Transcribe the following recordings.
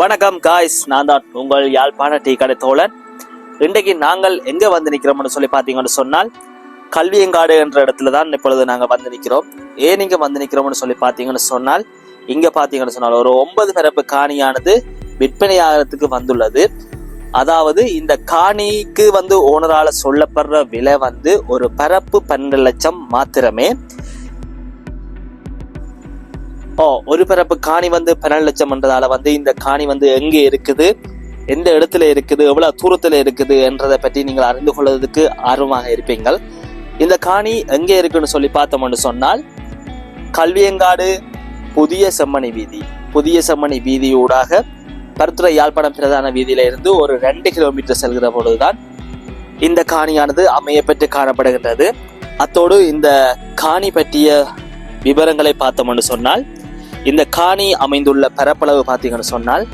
வணக்கம் காய்ஸ் நான் தான் உங்கள் யாழ்ப்பாண டீ கடை தோழன். இன்றைக்கு நாங்கள் எங்க வந்து நிற்கிறோம்னு சொல்லி பார்த்தீங்கன்னு சொன்னால் கல்வியங்காடு என்ற இடத்துல தான் இப்பொழுது நாங்கள் வந்து நிற்கிறோம். ஏன் இங்க வந்து நிற்கிறோம்னு சொல்லி பார்த்தீங்கன்னு சொன்னால் இங்க பார்த்தீங்கன்னு சொன்னால் ஒரு ஒன்பது பிறப்பு காணியானது விற்பனையாகிறதுக்கு வந்துள்ளது. அதாவது இந்த காணிக்கு வந்து ஓனரால சொல்லப்படுற விலை வந்து ஒரு பரப்பு பன்னெண்டு லட்சம் மாத்திரமே. ஓ ஒரு பரப்பு காணி வந்து பன்னெண்டு லட்சம் என்றதால வந்து இந்த காணி வந்து எங்கே இருக்குது? எந்த இடத்துல இருக்குது? எவ்வளவு தூரத்துல இருக்குது? என்றதை பற்றி நீங்கள் அறிந்து கொள்வதற்கு ஆர்வமாக இருப்பீங்கள். இந்த காணி எங்கே இருக்குன்னு சொல்லி பார்த்தோம்னு சொன்னால் கல்வியங்காடு புதிய செம்மணி வீதி. புதிய செம்மணி வீதியூடாக பருத்துறை யாழ்ப்பாணம் பிரதான வீதியில இருந்து ஒரு ரெண்டு கிலோமீட்டர் செல்கிற பொழுதுதான் இந்த காணியானது அமையப்பெற்று காணப்படுகின்றது. அத்தோடு இந்த காணி பற்றிய விவரங்களை பார்த்தோம்னு சொன்னால் இந்த காணி அமைந்துள்ள பரப்பளவு பார்த்தீங்கன்னு சொன்னால்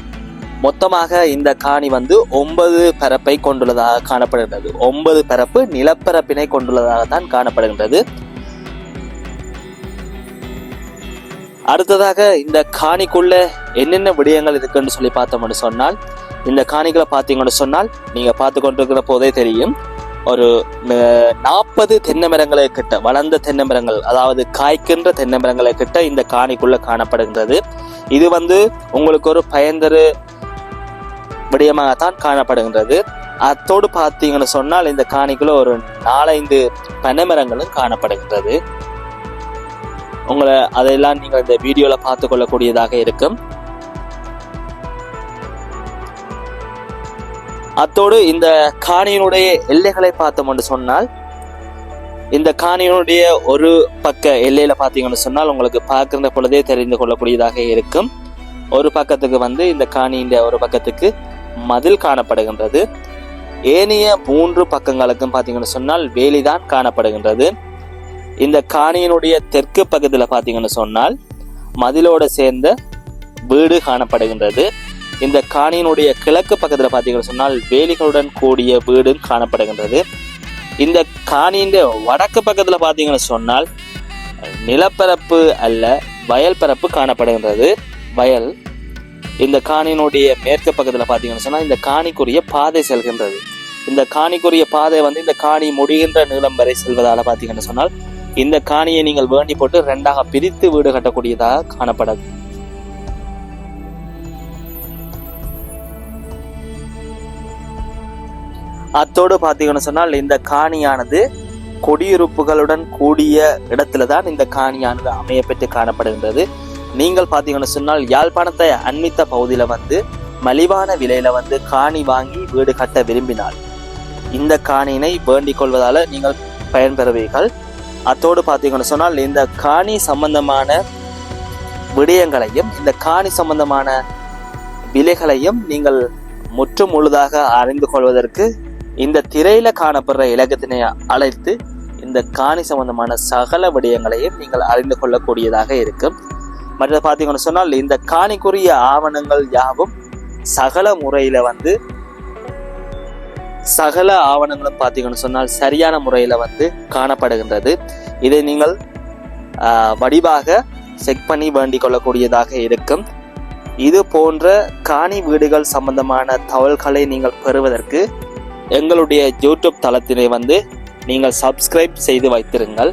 மொத்தமாக இந்த காணி வந்து ஒன்பது பரப்பை கொண்டுள்ளதாக காணப்படுகின்றது. ஒன்பது பரப்பு நிலப்பரப்பினை கொண்டுள்ளதாக தான் காணப்படுகின்றது. அடுத்ததாக இந்த காணிக்குள்ள என்னென்ன விடயங்கள் இருக்குன்னு சொல்லி பார்த்தோம்னு சொன்னால் இந்த காணிகளை பார்த்தீங்கன்னு சொன்னால் நீங்க பார்த்து கொண்டிருக்கிற போதே தெரியும். ஒரு நாற்பது தென்னை மரங்களை கிட்ட வளர்ந்த தென்னை மரங்கள் அதாவது காய்க்கின்ற தென்னை மரங்களை கிட்ட இந்த காணிக்குள்ள காணப்படுகின்றது. இது வந்து உங்களுக்கு ஒரு பயந்தரு விடயமாகத்தான் காணப்படுகின்றது. அத்தோடு பார்த்தீங்கன்னு சொன்னால் இந்த காணிக்குள்ள ஒரு நாலைந்து பனைமரங்களும் காணப்படுகின்றது. உங்களை அதையெல்லாம் நீங்கள் இந்த வீடியோவில் பார்த்து கொள்ளக்கூடியதாக இருக்கும். அத்தோடு இந்த காணியினுடைய எல்லைகளை பார்த்தோம் என்று சொன்னால் இந்த காணியினுடைய ஒரு பக்க எல்லையில பார்த்தீங்கன்னு சொன்னால் உங்களுக்கு பார்க்கிற பொழுதே தெரிந்து கொள்ளக்கூடியதாக இருக்கும். ஒரு பக்கத்துக்கு வந்து இந்த காணியின் ஒரு பக்கத்துக்கு மதில் காணப்படுகின்றது. ஏனைய மூன்று பக்கங்களுக்கும் பார்த்தீங்கன்னு சொன்னால் வேலிதான் காணப்படுகின்றது. இந்த காணியினுடைய தெற்கு பக்கத்தில் பார்த்தீங்கன்னு சொன்னால் மதிலோடு சேர்ந்த வீடு காணப்படுகின்றது. இந்த காணியினுடைய கிழக்கு பக்கத்தில் பார்த்தீங்கன்னு சொன்னால் வேலிகளுடன் கூடிய வீடும் காணப்படுகின்றது. இந்த காணியின் வடக்கு பக்கத்தில் பார்த்தீங்கன்னு சொன்னால் நிலப்பரப்பு அல்ல வயல் பரப்பு காணப்படுகின்றது. வயல் இந்த காணியினுடைய மேற்கு பக்கத்தில் பார்த்தீங்கன்னு சொன்னால் இந்த காணிக்குரிய பாதை செல்கின்றது. இந்த காணிக்குரிய பாதை வந்து இந்த காணி முடிகின்ற நீளம் வரை செல்வதால் பார்த்தீங்கன்னு சொன்னால் இந்த காணியை நீங்கள் வேண்டி போட்டு ரெண்டாக பிரித்து வீடு கட்டக்கூடியதாக காணப்படாது அத்தோடு பார்த்தீங்கன்னு சொன்னால் இந்த காணியானது குடியிருப்புகளுடன் கூடிய இடத்துல தான் இந்த காணியானது அமையப்பெற்று காணப்படுகின்றது. நீங்கள் பார்த்தீங்கன்னு சொன்னால் யாழ்ப்பாணத்தை அண்மித்த பகுதியில் வந்து மலிவான விலையில வந்து காணி வாங்கி வீடு கட்ட விரும்பினால் இந்த காணியினை வேண்டிக் கொள்வதால நீங்கள் பயன்பெறுவீர்கள் அத்தோடு பார்த்தீங்கன்னு சொன்னால் இந்த காணி சம்பந்தமான விடயங்களையும் இந்த காணி சம்பந்தமான விலைகளையும் நீங்கள் முற்று முழுதாக அறிந்து கொள்வதற்கு இந்த திரையில காணப்படுற இலக்கத்தினை அழைத்து இந்த காணி சம்பந்தமான சகல விடயங்களையும் நீங்கள் அறிந்து கொள்ளக்கூடியதாக இருக்கும். மற்ற பார்த்தீங்கன்னு சொன்னால் இந்த காணிக்குரிய ஆவணங்கள் யாவும் சகல முறையில வந்து சகல ஆவணங்களும் பார்த்தீங்கன்னு சொன்னால் சரியான முறையில வந்து காணப்படுகின்றது. இதை நீங்கள் ஆஹ், வடிவாக செக் பண்ணி வேண்டிக் கொள்ளக்கூடியதாக இருக்கும். இது போன்ற காணி வீடுகள் சம்பந்தமான தகவல்களை நீங்கள் பெறுவதற்கு எங்களுடைய யூடியூப் தளத்தினை வந்து நீங்கள் சப்ஸ்கிரைப் செய்து வைத்திருங்கள்.